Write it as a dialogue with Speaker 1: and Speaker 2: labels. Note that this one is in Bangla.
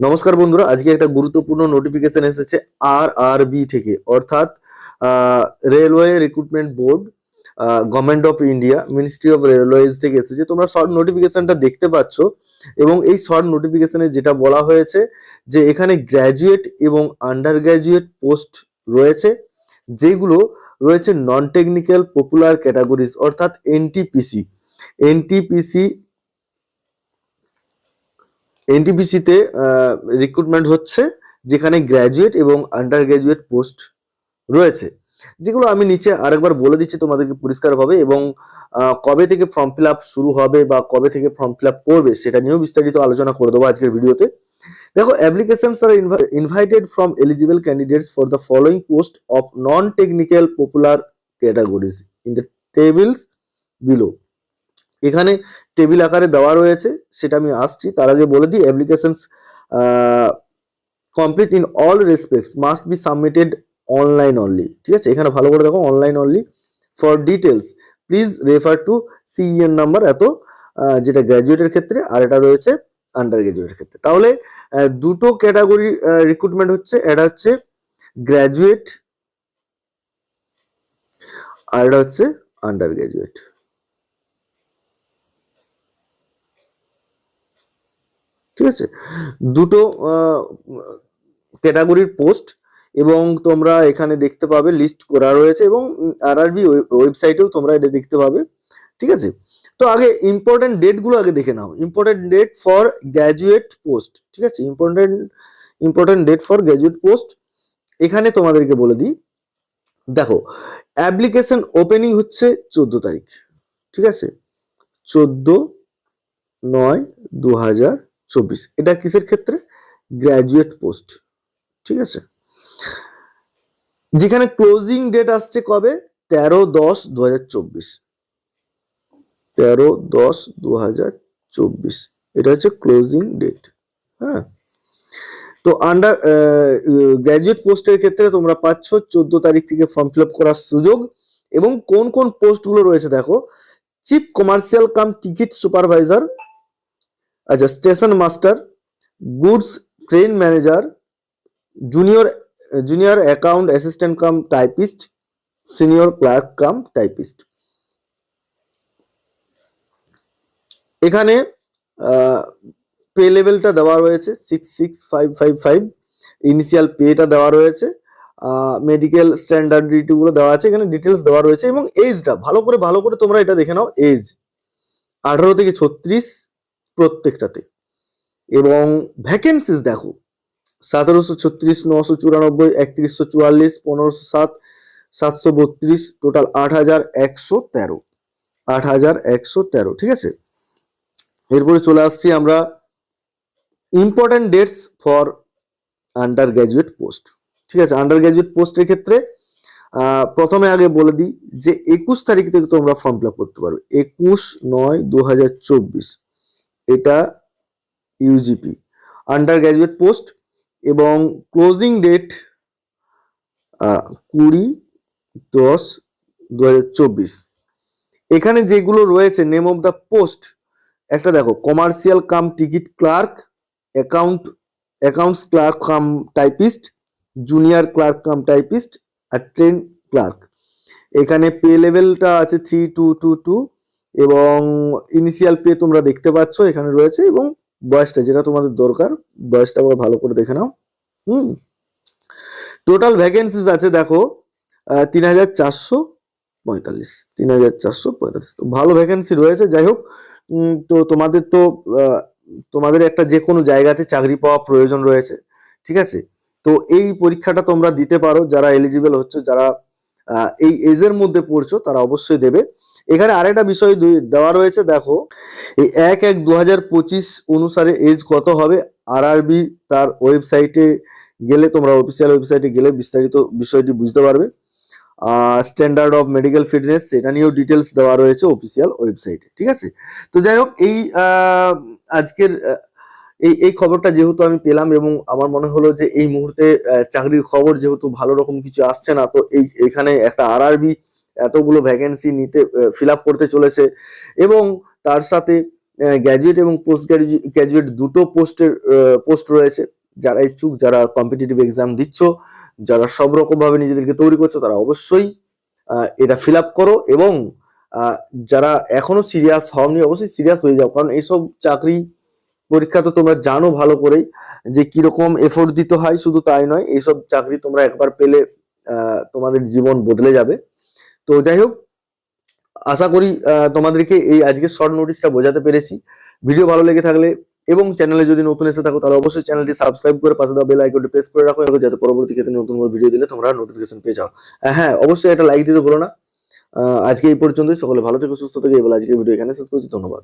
Speaker 1: নমস্কার বন্ধুরা, আজকে একটা গুরুত্বপূর্ণ নোটিফিকেশন এসেছে আর আর বি থেকে, অর্থাৎ railway recruitment board government of India ministry of railways থেকে এসেছে। তোমরা শর্ট নোটিফিকেশনটা দেখতে পাচ্ছ এবং এই শর্ট নোটিফিকেশনে যেটা বলা হয়েছে যে এখানে গ্র্যাজুয়েট এবং আন্ডার গ্র্যাজুয়েট পোস্ট রয়েছে, যেগুলো রয়েছে নন টেকনিক্যাল পপুলার ক্যাটাগরিজ অর্থাৎ এনটিপিসি এনটিপিসি এনটিপিসিতে রিক্রুটমেন্ট হচ্ছে যেখানে গ্র্যাজুয়েট এবং আন্ডার গ্র্যাজুয়েট পোস্ট রয়েছে। যেগুলো আমি নিচে আরেকবার বলে দিচ্ছি তোমাদেরকে পরিষ্কারভাবে এবং কবে থেকে ফর্ম ফিল শুরু হবে বা কবে থেকে ফর্ম ফিল আপ করবে সেটা নিয়েও বিস্তারিত আলোচনা করে দেবো আজকের ভিডিওতে। দেখো applications are invited from eligible candidates for the following post of non technical popular categories in the tables below এখানে টেবিল আকারে দেওয়া রয়েছে, সেটা আমি আসছি। তার আগে বলে দিই applications complete in all respects must be submitted online only ঠিক আছে? এখানে ভালো করে দেখো online only for details please refer to CEN number এত যেটা গ্র্যাজুয়েটের ক্ষেত্রে, আর এটা রয়েছে আন্ডার গ্র্যাজুয়েটের ক্ষেত্রে। তাহলে দুটো ক্যাটাগরি রিক্রুটমেন্ট হচ্ছে এটা হচ্ছে গ্র্যাজুয়েট আর এটা হচ্ছে আন্ডার গ্র্যাজুয়েট ঠিক আছে? দুটো ক্যাটাগরির পোস্ট এবং তোমরা এখানে দেখতে পাবে লিস্ট করা রয়েছে এবং আর আরআরবি ওয়েবসাইটেও তোমরা এটা দেখতে পাবে, ঠিক আছে? তো আগে ইম্পর্টেন্ট ডেটগুলো আগে দেখে নাও। Important date for graduate post ঠিক আছে? Important important date for graduate post এখানে তোমাদেরকে বলে দিই। দেখো অ্যাপ্লিকেশন ওপেনিং হচ্ছে চোদ্দ তারিখ, ঠিক আছে? চোদ্দ নয় দু হাজার চব্বিশ। এটা কিসের ক্ষেত্রে? গ্র্যাজুয়েট পোস্ট ঠিক আছে? যেখানে ক্লোজিং ডেট আসছে কবে? তেরো দশ দু হাজার চব্বিশ। তেরো দশ দু হাজার চব্বিশ। এটা হচ্ছে ক্লোজিং ডেট হ্যাঁ? তো আন্ডার গ্র্যাজুয়েট পোস্টের ক্ষেত্রে তোমরা পাচ্ছ চোদ্দ তারিখ থেকে ফর্ম ফিল করার সুযোগ এবং কোন কোন পোস্টগুলো রয়েছে দেখো? Chief commercial cum ticket supervisor আচ্ছা station master goods train manager junior junior account assistant cum typist senior clerk cum typist এখানে পে লেভেলটা দেওয়া রয়েছে six six five five five initial পেটা দেওয়া রয়েছে মেডিকেল স্ট্যান্ডার্ডিটিগুলো দেওয়া আছে, এখানে ডিটেলস দেওয়া রয়েছে এবং এজটা ভালো করে ভালো করে তোমরা এটা দেখে নাও এজ আঠারো থেকে ছত্রিশ প্রত্যেকটাতে। এবং ভ্যাকেন্সিস দেখো, সতেরোশো ছত্রিশ, নশো চুরানব্বই, একত্রিশশো চুয়াল্লিশ, পনেরোশো সাত, সাতশো বত্রিশ টোটাল আট হাজার একশো তেরো। আট হাজার একশো তেরো, ঠিক আছে? এরপরে চলে আসছি আমরা important dates for undergraduate post ঠিক আছে? আন্ডার গ্র্যাজুয়েট পোস্টের ক্ষেত্রে প্রথমে আগে বলে দিই যে একুশ তারিখ থেকে তোমরা ফর্ম ফিল আপ করতে পারবে। একুশ নয় দু হাজার চব্বিশ। এটা ইউজিপি আন্ডার গ্র্যাজুয়েট পোস্ট এবং ক্লোজিং ডেট কুড়ি দশ দু এখানে যেগুলো রয়েছে নেম অফ দ্য পোস্ট একটা দেখো commercial cum ticket clerk account accounts clerk cum typist junior clerk cum typist আর ট্রেন ক্লার্ক এখানে পে লেভেলটা আছে থ্রি টু টু টু এবং ইনিশিয়াল পে তোমরা দেখতে পাচ্ছ, এখানে রয়েছে এবং বয়সটা যেটা তোমাদের দরকার, বয়সটা আবার ভালো করে দেখে নাও। হুম। টোটাল ভ্যাকেন্সিস আছে, দেখো তিন হাজার চারশো পঁয়তাল্লিশ, তিন হাজার চারশো পঁয়তাল্লিশ। তো ভালো ভ্যাকেন্সি রয়েছে, যাই হোক তো তোমাদের তো তোমাদের একটা যে কোনো জায়গাতে চাকরি পাওয়া প্রয়োজন রয়েছে, ঠিক আছে? তো এই পরীক্ষাটা তোমরা দিতে পারো, যারা এলিজিবল হচ্ছে, যারা এই এজের মধ্যে পড়ছো, তারা অবশ্যই দেবে। এখানে আরেকটা বিষয় দেওয়া রয়েছে, দেখো এক এক দু অনুসারে এজ কত হবে? আরআরবি তার ওয়েবসাইটে গেলে তোমরা অফিসিয়াল ওয়েবসাইটে গেলে বিস্তারিত বিষয়টি বুঝতে পারবে। স্ট্যান্ডার্ড অফ মেডিকেল ফিটনেস সেটা নিয়েও ডিটেলস দেওয়া রয়েছে অফিসিয়াল ওয়েবসাইটে ঠিক আছে? তো যাই হোক, এই আজকের এই এই খবরটা যেহেতু আমি পেলাম এবং আমার মনে হলো যে এই মুহূর্তে চাকরির খবর যেহেতু ভালো রকম কিছু আসছে না, তো এই, এখানে একটা আরআরবি এতগুলো ভ্যাকেন্সি নিতে ফিল করতে চলেছে এবং তার সাথে গ্র্যাজুয়েট এবং পোস্ট গ্র্যাজুয়েট দুটো পোস্টের পোস্ট রয়েছে। যারা ইচ্ছুক, যারা কম্পিটিটিভ এক্সাম দিচ্ছ, যারা সব রকমভাবে নিজেদেরকে তৈরি করছ, তারা অবশ্যই এটা ফিল করো এবং যারা এখনও সিরিয়াস হওনি, অবশ্যই সিরিয়াস হয়ে যাও। কারণ এইসব চাকরি পরীক্ষা তো তোমরা জানো ভালো করেই যে কীরকম এফোর্ট দিতে হয়, শুধু তাই নয়, এইসব চাকরি তোমরা একবার পেলে তোমাদের জীবন বদলে যাবে। তো যাই হোক, আশা করি তোমাদেরকে এই আজকের শর্ট নোটিশটা বোঝাতে পেরেছি। ভিডিও ভালো লেগে থাকলে এবং চ্যানেলে যদি নতুন এসে থাকো, তাহলে অবশ্যই চ্যানেলটি সাবস্ক্রাইব করে পাশে দেওয়া বেল আইকনটি প্রেস করে রাখো এবং যাতে পরবর্তী ক্ষেত্রে নতুন কোনো ভিডিও দিলে তোমরা নোটিফিকেশন পেয়ে যাও। হ্যাঁ অবশ্যই একটা লাইক দিতে বলো না। আজকে এই পর্যন্তই। সকলে ভালো থেকে, সুস্থ থেকে। এবার আজকের ভিডিও এখানে শেষ করছি। ধন্যবাদ।